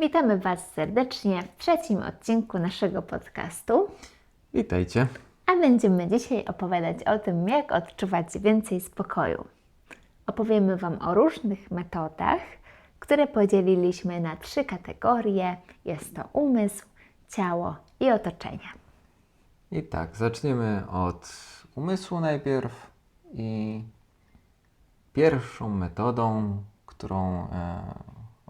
Witamy Was serdecznie w trzecim odcinku naszego podcastu, Witajcie. a będziemy dzisiaj opowiadać o tym, jak odczuwać więcej spokoju. Opowiemy Wam o różnych metodach, które podzieliliśmy na trzy kategorie: jest to umysł, ciało i otoczenie. I tak, zaczniemy od umysłu najpierw i pierwszą metodą, którą, e,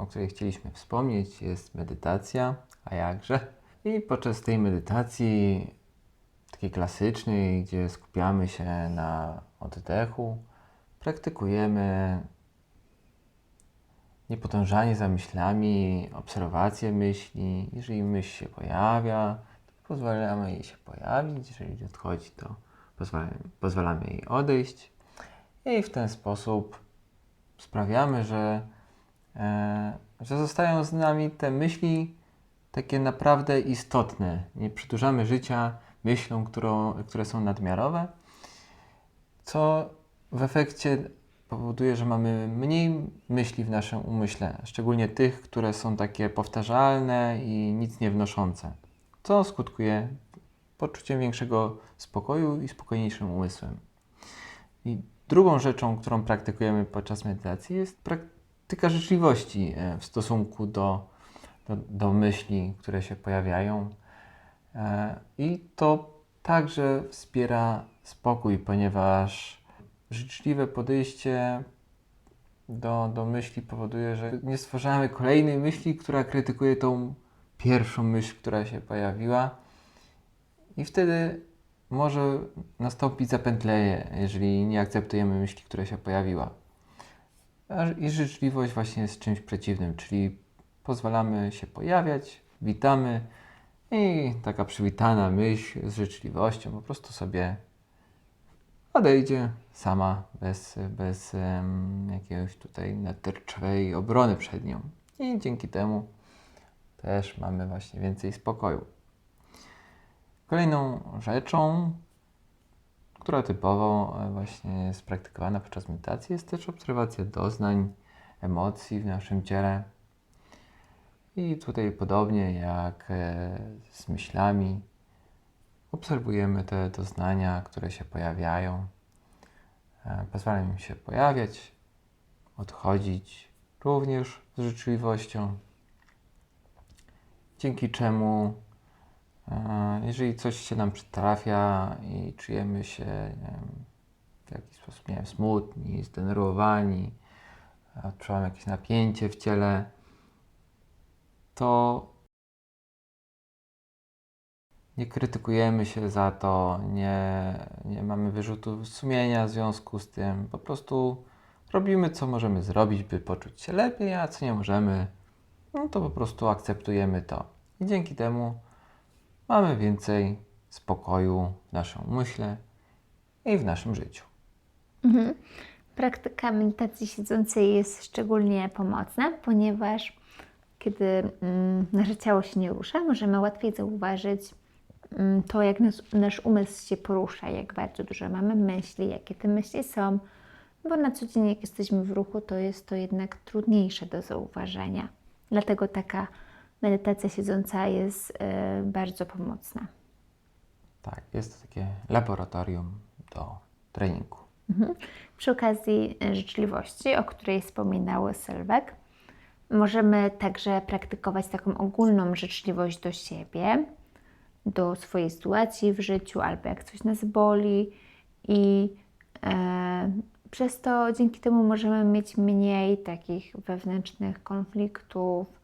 o której chcieliśmy wspomnieć jest medytacja, a jakże. I podczas tej medytacji takiej klasycznej, gdzie skupiamy się na oddechu, praktykujemy niepodążanie za myślami, obserwację myśli. Jeżeli myśl się pojawia, to pozwalamy jej się pojawić. Jeżeli odchodzi, to pozwalamy, pozwalamy jej odejść. I w ten sposób sprawiamy, że, że zostają z nami te myśli takie naprawdę istotne. Nie przedłużamy życia myślą, którą, które są nadmiarowe, co w efekcie powoduje, że mamy mniej myśli w naszym umyśle, szczególnie tych, które są takie powtarzalne i nic nie wnoszące, co skutkuje poczuciem większego spokoju i spokojniejszym umysłem. I drugą rzeczą, którą praktykujemy podczas medytacji, jest praktyka życzliwości e, w stosunku do, do, do myśli, które się pojawiają. E, I to także wspiera spokój, ponieważ życzliwe podejście do, do myśli powoduje, że nie stwarzamy kolejnej myśli, która krytykuje tą pierwszą myśl, która się pojawiła. I wtedy może nastąpić zapętlenie, jeżeli nie akceptujemy myśli, która się pojawiła. I życzliwość właśnie jest czymś przeciwnym, czyli pozwalamy się pojawiać, witamy i taka przywitana myśl z życzliwością po prostu sobie odejdzie sama, bez, bez em, jakiegoś tutaj natarczywej obrony przed nią. I dzięki temu też mamy właśnie więcej spokoju. Kolejną rzeczą, która typowo e, właśnie jest praktykowana podczas medytacji, jest też obserwacja doznań, emocji w naszym ciele. I tutaj podobnie jak e, z myślami, obserwujemy te doznania, które się pojawiają. E, Pozwalamy im się pojawiać, odchodzić również z życzliwością, dzięki czemu jeżeli coś się nam przytrafia i czujemy się wiem, w jakiś sposób nie wiem, smutni, zdenerwowani, e, odczuwamy jakieś napięcie w ciele, to nie krytykujemy się za to, nie, nie mamy wyrzutów sumienia w związku z tym. Po prostu robimy, co możemy zrobić, by poczuć się lepiej, a co nie możemy, no to po prostu akceptujemy to. I dzięki temu mamy więcej spokoju w naszym umyśle i w naszym życiu. Mhm. Praktyka medytacji siedzącej jest szczególnie pomocna, ponieważ kiedy mm, nasze ciało się nie rusza, możemy łatwiej zauważyć mm, to, jak nas, nasz umysł się porusza, jak bardzo dużo mamy myśli, jakie te myśli są, bo na co dzień, jak jesteśmy w ruchu, to jest to jednak trudniejsze do zauważenia. Dlatego taka medytacja siedząca jest e, bardzo pomocna. Tak, jest to takie laboratorium do treningu. Mhm. Przy okazji e, życzliwości, o której wspominały Sylwek, możemy także praktykować taką ogólną życzliwość do siebie, do swojej sytuacji w życiu, albo jak coś nas boli, i e, przez to dzięki temu możemy mieć mniej takich wewnętrznych konfliktów,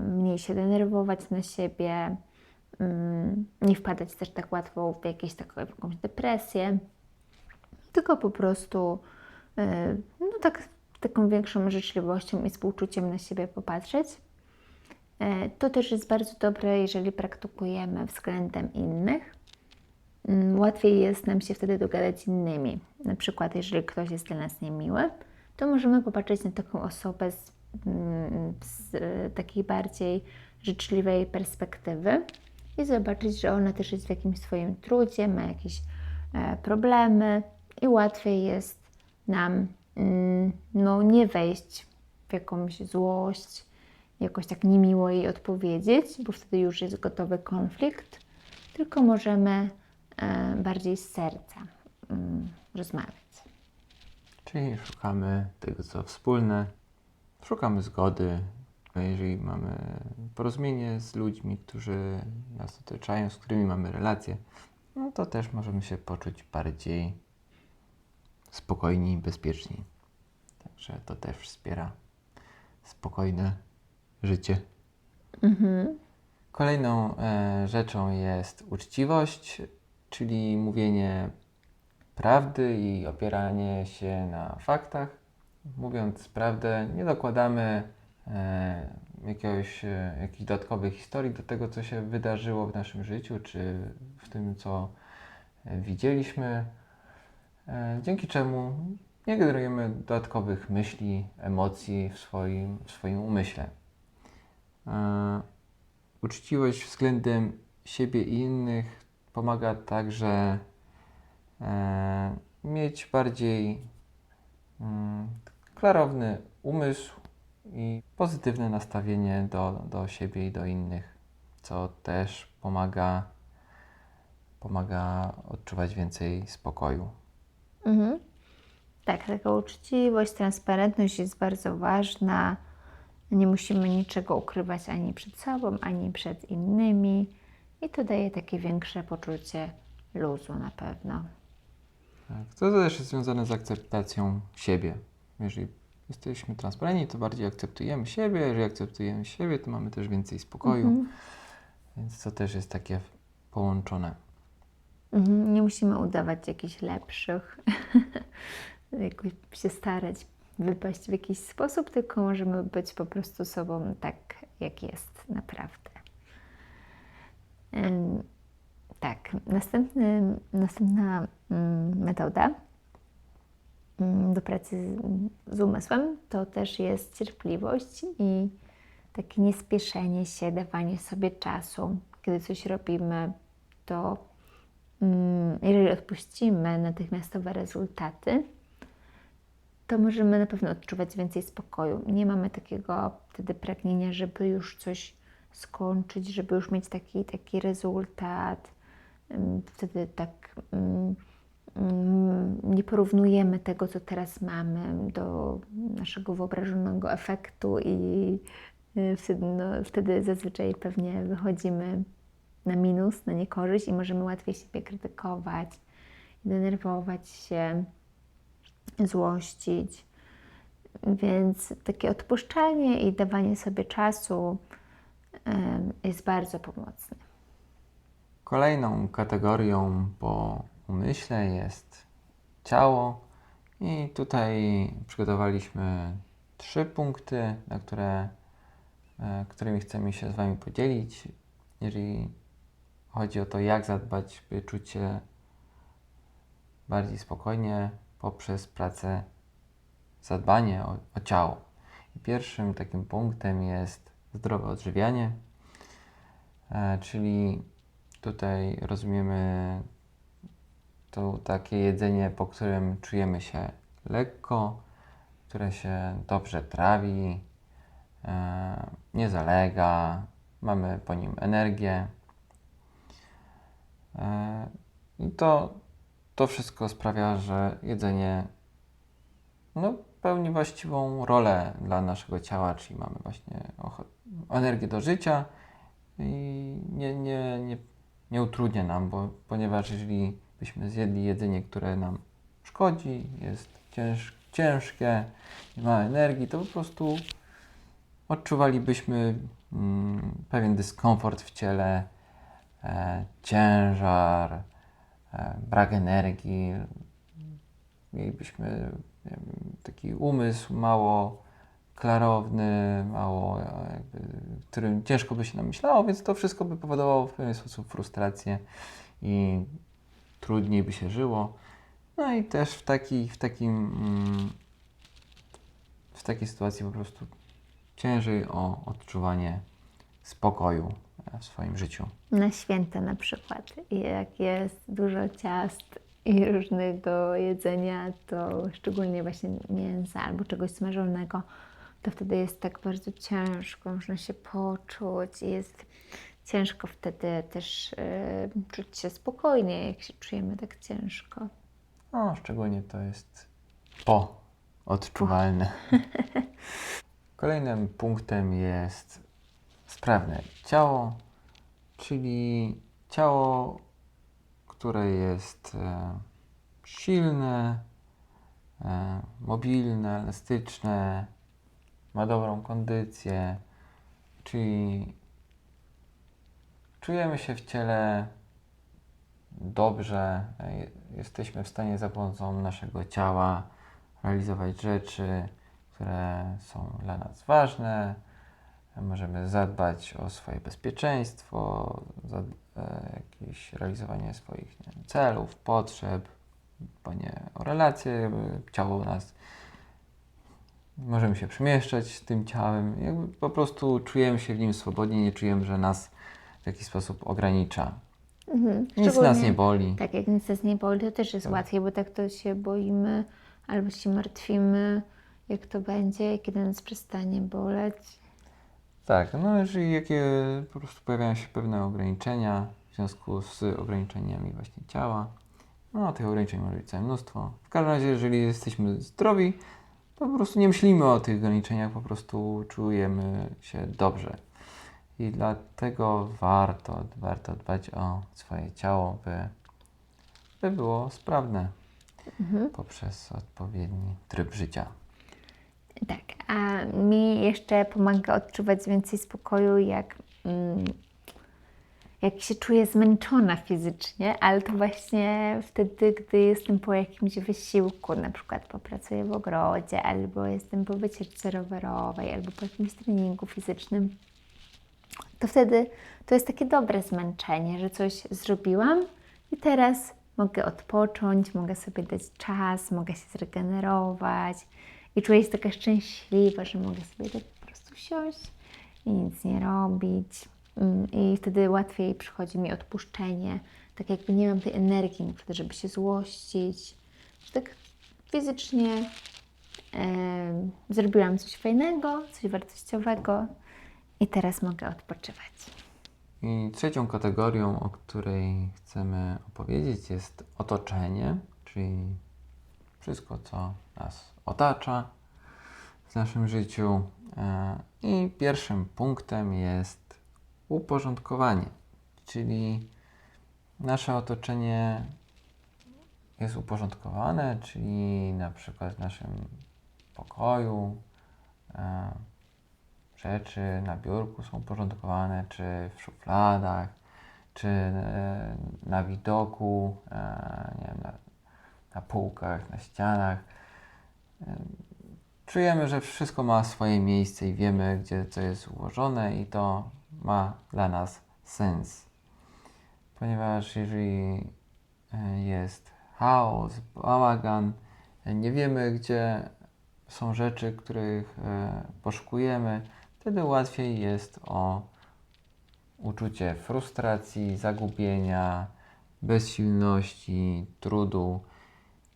mniej się denerwować na siebie, mm, nie wpadać też tak łatwo w jakieś w jakąś depresję tylko po prostu y, no tak, taką większą życzliwością i współczuciem na siebie popatrzeć. E, To też jest bardzo dobre, jeżeli praktykujemy względem innych. Mm, Łatwiej jest nam się wtedy dogadać z innymi. Na przykład, jeżeli ktoś jest dla nas niemiły, to możemy popatrzeć na taką osobę z, z e, takiej bardziej życzliwej perspektywy i zobaczyć, że ona też jest w jakimś swoim trudzie, ma jakieś e, problemy i łatwiej jest nam mm, no, nie wejść w jakąś złość jakoś tak niemiło jej odpowiedzieć, bo wtedy już jest gotowy konflikt, tylko możemy e, bardziej z serca mm, rozmawiać. Czyli szukamy tego, co wspólne, szukamy zgody. Jeżeli mamy porozumienie z ludźmi, którzy nas otaczają, z którymi mamy relacje, no to też możemy się poczuć bardziej spokojni i bezpieczni. Także to też wspiera spokojne życie. Kolejną e, rzeczą jest uczciwość, czyli mówienie prawdy i opieranie się na faktach. Mówiąc prawdę, nie dokładamy e, jakiegoś, e, jakichś dodatkowych historii do tego, co się wydarzyło w naszym życiu, czy w tym, co e, widzieliśmy, e, dzięki czemu nie generujemy dodatkowych myśli, emocji w swoim, w swoim umyśle. E, uczciwość względem siebie i innych pomaga także e, mieć bardziej mm, klarowny umysł i pozytywne nastawienie do, do siebie i do innych, co też pomaga, pomaga odczuwać więcej spokoju. Mhm. Tak, taka uczciwość, transparentność jest bardzo ważna. Nie musimy niczego ukrywać ani przed sobą, ani przed innymi. I to daje takie większe poczucie luzu na pewno. Tak, to też jest związane z akceptacją siebie. Jeżeli jesteśmy transparentni, to bardziej akceptujemy siebie. Jeżeli akceptujemy siebie, to mamy też więcej spokoju. Więc to też jest takie połączone. Mhm. Nie musimy udawać jakichś lepszych, jakoś się starać wypaść w jakiś sposób, tylko możemy być po prostu sobą tak, jak jest naprawdę. Tak, następny, następna mm, metoda do pracy z, umysłem to też jest cierpliwość i takie niespieszenie się, dawanie sobie czasu. Kiedy coś robimy, to mm, jeżeli odpuścimy natychmiastowe rezultaty, to możemy na pewno odczuwać więcej spokoju. Nie mamy takiego wtedy pragnienia, żeby już coś skończyć, żeby już mieć taki, taki rezultat. Ym, Wtedy tak nie porównujemy tego, co teraz mamy, do naszego wyobrażonego efektu i y, wtedy, no, wtedy zazwyczaj pewnie wychodzimy na minus, na niekorzyść i możemy łatwiej siebie krytykować, denerwować się, złościć. Więc takie odpuszczanie i dawanie sobie czasu em, jest bardzo pomocne. Kolejną kategorią po umyśle jest ciało. I tutaj przygotowaliśmy trzy punkty, na które, e, którymi chcemy się z Wami podzielić. Jeżeli chodzi o to, jak zadbać, by czuć się bardziej spokojnie poprzez pracę, zadbanie o, o ciało. I pierwszym takim punktem jest zdrowe odżywianie, e, czyli tutaj rozumiemy to takie jedzenie, po którym czujemy się lekko, które się dobrze trawi, e, nie zalega, mamy po nim energię. E, I to, to wszystko sprawia, że jedzenie no, pełni właściwą rolę dla naszego ciała, czyli mamy właśnie energię do życia i nie, nie, nie, nie utrudnia nam, bo, ponieważ jeżeli byśmy zjedli jedzenie, które nam szkodzi, jest cięż, ciężkie, nie ma energii, to po prostu odczuwalibyśmy mm, pewien dyskomfort w ciele, e, ciężar, e, brak energii. Mielibyśmy wiem, taki umysł mało klarowny, mało, jakby, którym ciężko by się namyślało, więc to wszystko by powodowało w pewien sposób frustrację i trudniej by się żyło. No i też w, taki, w, takim, mm, w takiej sytuacji po prostu ciężej o odczuwanie spokoju e, w swoim życiu. Na święta na przykład, jak jest dużo ciast i różnego jedzenia, to szczególnie właśnie mięsa albo czegoś smażonego, to wtedy jest tak bardzo ciężko, można się poczuć i jest ciężko wtedy też y, czuć się spokojnie, jak się czujemy tak ciężko. No, szczególnie to jest po odczuwalne. Kolejnym punktem jest sprawne ciało, czyli ciało, które jest e, silne, e, mobilne, elastyczne, ma dobrą kondycję, czyli czujemy się w ciele dobrze, jesteśmy w stanie za pomocą naszego ciała realizować rzeczy, które są dla nas ważne. Możemy zadbać o swoje bezpieczeństwo, za, e, jakieś realizowanie swoich wiem, celów, potrzeb, dbanie o relacje, ciało nas możemy się przemieszczać tym ciałem, jakby po prostu czujemy się w nim swobodnie, nie czujemy, że nas w jakiś sposób ogranicza. Mhm. Nic nas nie boli. Tak, jak nic nas nie boli, to też jest Tak. łatwiej, bo tak to się boimy albo się martwimy, jak to będzie, kiedy nas przestanie boleć. Tak, no jeżeli jakie po prostu pojawiają się pewne ograniczenia w związku z ograniczeniami właśnie ciała, no tych ograniczeń może być całe mnóstwo. W każdym razie, jeżeli jesteśmy zdrowi, to po prostu nie myślimy o tych ograniczeniach, po prostu czujemy się dobrze. I dlatego warto, warto dbać o swoje ciało, by, by było sprawne Mhm. poprzez odpowiedni tryb życia. Tak, a mi jeszcze pomaga odczuwać więcej spokoju, jak, mm, jak się czuję zmęczona fizycznie, ale to właśnie wtedy, gdy jestem po jakimś wysiłku, na przykład popracuję w ogrodzie, albo jestem po wycieczce rowerowej, albo po jakimś treningu fizycznym, to wtedy to jest takie dobre zmęczenie, że coś zrobiłam i teraz mogę odpocząć, mogę sobie dać czas, mogę się zregenerować i czuję się taka szczęśliwa, że mogę sobie tak po prostu siąść i nic nie robić. Mm, I wtedy łatwiej przychodzi mi odpuszczenie, tak jakby nie mam tej energii, żeby się złościć. Tak fizycznie em, zrobiłam coś fajnego, coś wartościowego i teraz mogę odpoczywać. I trzecią kategorią, o której chcemy opowiedzieć, jest otoczenie, czyli wszystko, co nas otacza w naszym życiu. E, I pierwszym punktem jest uporządkowanie, czyli nasze otoczenie jest uporządkowane, czyli na przykład w naszym pokoju. Rzeczy na biurku są uporządkowane, czy w szufladach, czy e, na widoku, e, nie wiem, na, na półkach, na ścianach. E, Czujemy, że wszystko ma swoje miejsce i wiemy, gdzie co jest ułożone, i to ma dla nas sens. Ponieważ jeżeli jest chaos, bałagan, nie wiemy, gdzie są rzeczy, których poszukujemy, wtedy łatwiej jest o uczucie frustracji, zagubienia, bezsilności, trudu.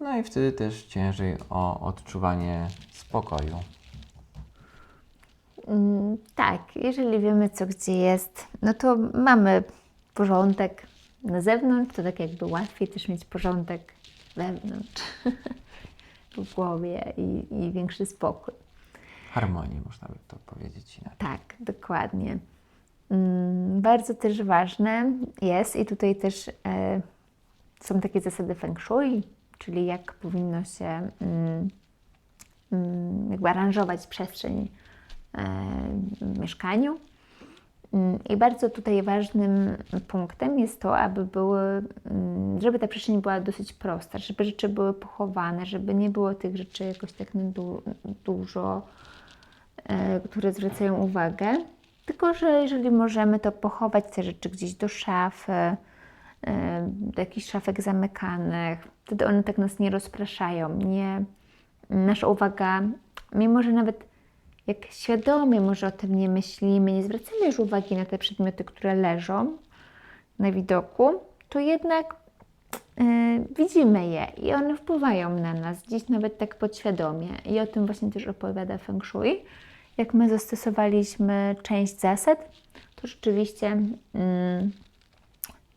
No i wtedy też ciężej o odczuwanie spokoju. Mm, Tak, jeżeli wiemy, co gdzie jest, no to mamy porządek na zewnątrz, to tak jakby łatwiej też mieć porządek wewnątrz, w głowie i, i większy spokój. Harmonię, można by to powiedzieć inaczej. Tak, dokładnie. Mm, Bardzo też ważne jest i tutaj też e, są takie zasady feng shui, czyli jak powinno się mm, mm, jakby aranżować przestrzeń e, w mieszkaniu. I bardzo tutaj ważnym punktem jest to, aby były, żeby ta przestrzeń była dosyć prosta, żeby rzeczy były pochowane, żeby nie było tych rzeczy jakoś tak dużo, które zwracają uwagę. Tylko, że jeżeli możemy, to pochować te rzeczy gdzieś do szafy, e, do jakichś szafek zamykanych. Wtedy one tak nas nie rozpraszają. Nie, nasza uwaga, mimo że nawet jak świadomie może o tym nie myślimy, nie zwracamy już uwagi na te przedmioty, które leżą na widoku, to jednak y, widzimy je i one wpływają na nas, gdzieś nawet tak podświadomie. I o tym właśnie też opowiada Feng Shui. Jak my zastosowaliśmy część zasad, to rzeczywiście mm,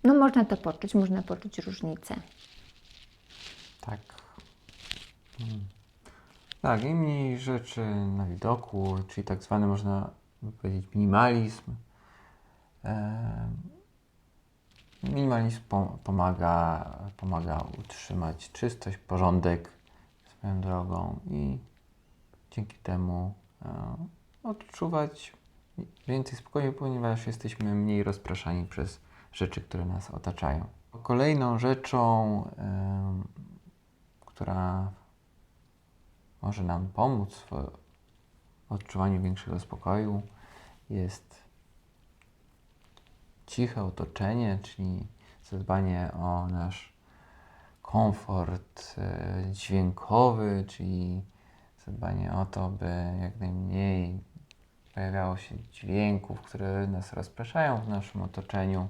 no można to poczuć, można poczuć różnicę. Tak. Mm. Tak, im mniej rzeczy na widoku, czyli tak zwany można powiedzieć minimalizm. Minimalizm pom- pomaga, pomaga utrzymać czystość, porządek swoją drogą i dzięki temu odczuwać więcej spokoju, ponieważ jesteśmy mniej rozpraszani przez rzeczy, które nas otaczają. Kolejną rzeczą, em, która może nam pomóc w odczuwaniu większego spokoju, jest ciche otoczenie, czyli zadbanie o nasz komfort e, dźwiękowy, czyli zadbanie o to, by jak najmniej pojawiało się dźwięków, które nas rozpraszają w naszym otoczeniu,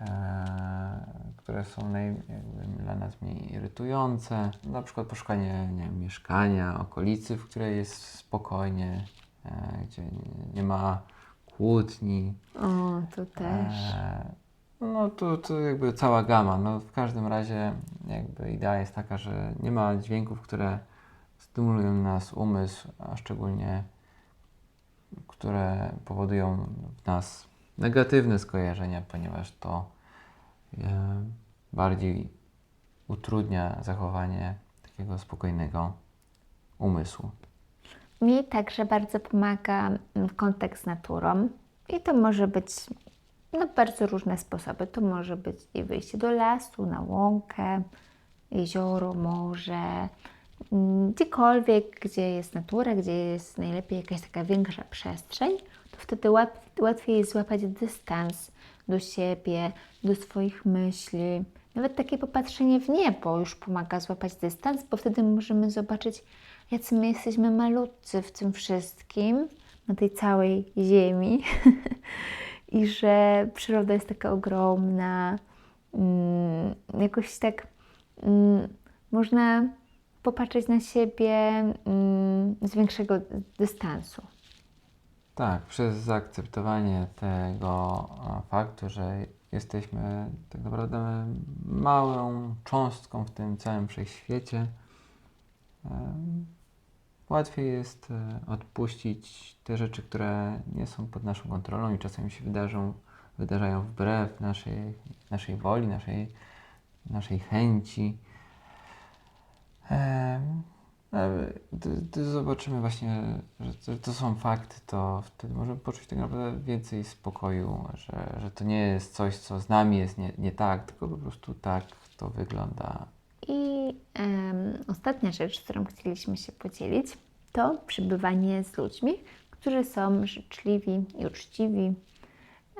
e, które są naj, jakby dla nas mniej irytujące. Na przykład poszukanie nie wiem, mieszkania, okolicy, w której jest spokojnie, e, gdzie nie, ma kłótni, O, to też. E, No to, to jakby cała gama. No w każdym razie jakby idea jest taka, że nie ma dźwięków, które stymulują nas umysł, a szczególnie które powodują w nas negatywne skojarzenia, ponieważ to e, bardziej utrudnia zachowanie takiego spokojnego umysłu. Mi także bardzo pomaga mm, kontakt z naturą i to może być no, bardzo różne sposoby. To może być i wyjście do lasu, na łąkę, jezioro, morze, gdziekolwiek, gdzie jest natura, gdzie jest najlepiej jakaś taka większa przestrzeń, to wtedy łat, łatwiej jest złapać dystans do siebie, do swoich myśli. Nawet takie popatrzenie w niebo już pomaga złapać dystans, bo wtedy możemy zobaczyć, jacy my jesteśmy malutcy w tym wszystkim, na tej całej ziemi. I że przyroda jest taka ogromna. Mm, jakoś tak mm, można popatrzeć na siebie mm, z większego dystansu. Tak, przez zaakceptowanie tego e, faktu, że jesteśmy tak naprawdę małą cząstką w tym całym wszechświecie, em, łatwiej jest e, odpuścić te rzeczy, które nie są pod naszą kontrolą i czasami się wydarzą, wydarzają wbrew naszej, naszej woli, naszej, naszej chęci. Gdy, gdy zobaczymy właśnie, że to, są fakty, to wtedy możemy poczuć tak naprawdę więcej spokoju, że, że to nie jest coś, co z nami jest nie, nie tak, tylko po prostu tak to wygląda. I em, ostatnia rzecz, którą chcieliśmy się podzielić, to przebywanie z ludźmi, którzy są życzliwi i uczciwi.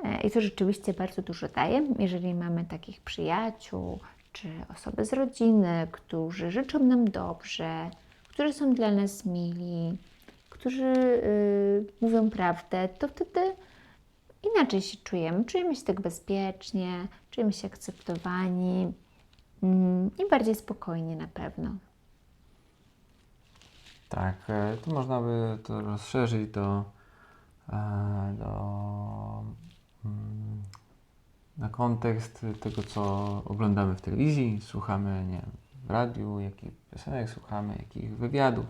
E, I to rzeczywiście bardzo dużo daje, jeżeli mamy takich przyjaciół czy osoby z rodziny, którzy życzą nam dobrze, którzy są dla nas mili, którzy y, mówią prawdę, to wtedy inaczej się czujemy. Czujemy się tak bezpiecznie, czujemy się akceptowani mm, i bardziej spokojnie na pewno. Tak, e, tu można by to rozszerzyć do, e, do mm, na kontekst tego, co oglądamy w telewizji, słuchamy nie wiem, w radiu, jakich piosenek słuchamy, jakich wywiadów,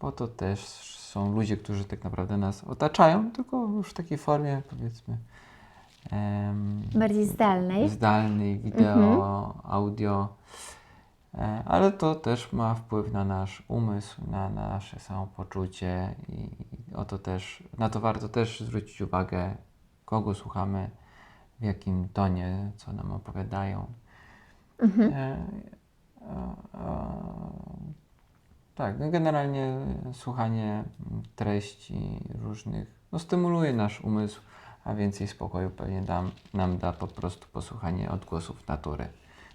bo to też są ludzie, którzy tak naprawdę nas otaczają, tylko już w takiej formie powiedzmy em, Bardziej zdalnej. zdalnej, wideo, audio. E, Ale to też ma wpływ na nasz umysł, na nasze samopoczucie i i o to też, na to warto też zwrócić uwagę, kogo słuchamy, w jakim tonie, co nam opowiadają. E, a- a- tak, no generalnie słuchanie treści różnych no, stymuluje nasz umysł, a więcej spokoju pewnie dam, nam da po prostu posłuchanie odgłosów natury.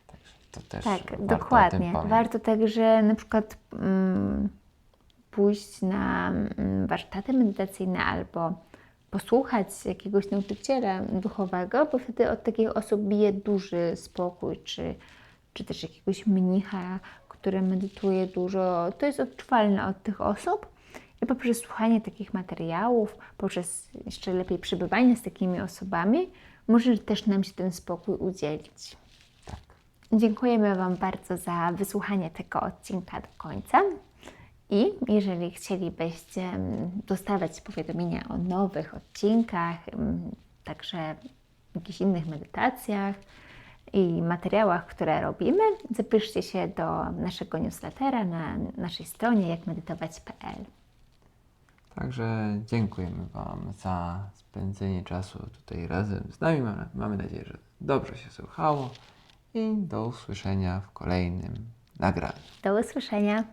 Także to też Tak, warto dokładnie. Warto także na przykład mm, pójść na mm, warsztaty medytacyjne albo posłuchać jakiegoś nauczyciela duchowego, bo wtedy od takich osób bije duży spokój, czy, czy też jakiegoś mnicha, który medytuje dużo. To jest odczuwalne od tych osób I poprzez słuchanie takich materiałów, poprzez jeszcze lepiej przebywanie z takimi osobami, może też nam się ten spokój udzielić. Tak. Dziękujemy Wam bardzo za wysłuchanie tego odcinka do końca. I jeżeli chcielibyście dostawać powiadomienia o nowych odcinkach, także jakichś innych medytacjach i materiałach, które robimy, zapiszcie się do naszego newslettera na naszej stronie jakmedytować.pl. Także dziękujemy Wam za spędzenie czasu tutaj razem z nami. Mamy, mamy nadzieję, że dobrze się słuchało i do usłyszenia w kolejnym nagraniu. Do usłyszenia.